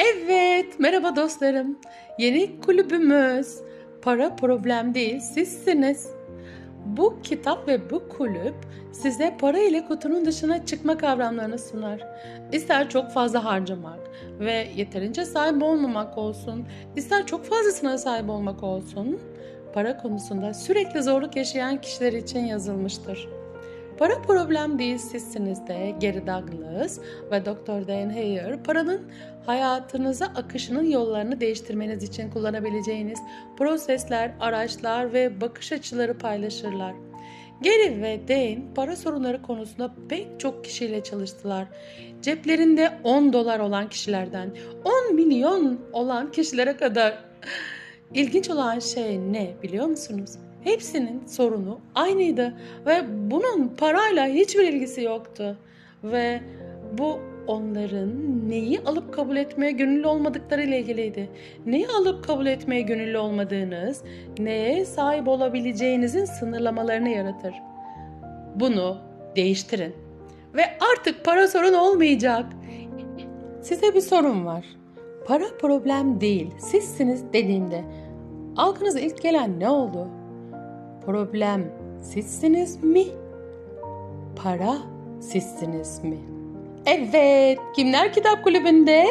Evet, merhaba dostlarım. Yeni kulübümüz Para Problem Değil, sizsiniz. Bu kitap ve bu kulüp size para ile kutunun dışına çıkma kavramlarını sunar. İster çok fazla harcamak ve yeterince sahip olmamak olsun, ister çok fazlasına sahip olmak olsun, para konusunda sürekli zorluk yaşayan kişiler için yazılmıştır. Para problem değil sizsiniz de Gary Douglas ve Dr. Dan Heyer paranın hayatınıza akışının yollarını değiştirmeniz için kullanabileceğiniz prosesler, araçlar ve bakış açıları paylaşırlar. Gary ve Dan para sorunları konusunda pek çok kişiyle çalıştılar. Ceplerinde 10 dolar olan kişilerden 10 milyon olan kişilere kadar. İlginç olan şey ne biliyor musunuz? Hepsinin sorunu aynıydı ve bunun parayla hiçbir ilgisi yoktu. Ve bu onların neyi alıp kabul etmeye gönüllü olmadıkları ile ilgiliydi. Neyi alıp kabul etmeye gönüllü olmadığınız, neye sahip olabileceğinizin sınırlamalarını yaratır. Bunu değiştirin. Ve artık para sorun olmayacak. Size bir sorun var. Para problem değil, sizsiniz dediğimde aklınıza ilk gelen ne oldu? Problem sizsiniz mi? Para sizsiniz mi? Evet, Kimler Kitap Kulübü'nde?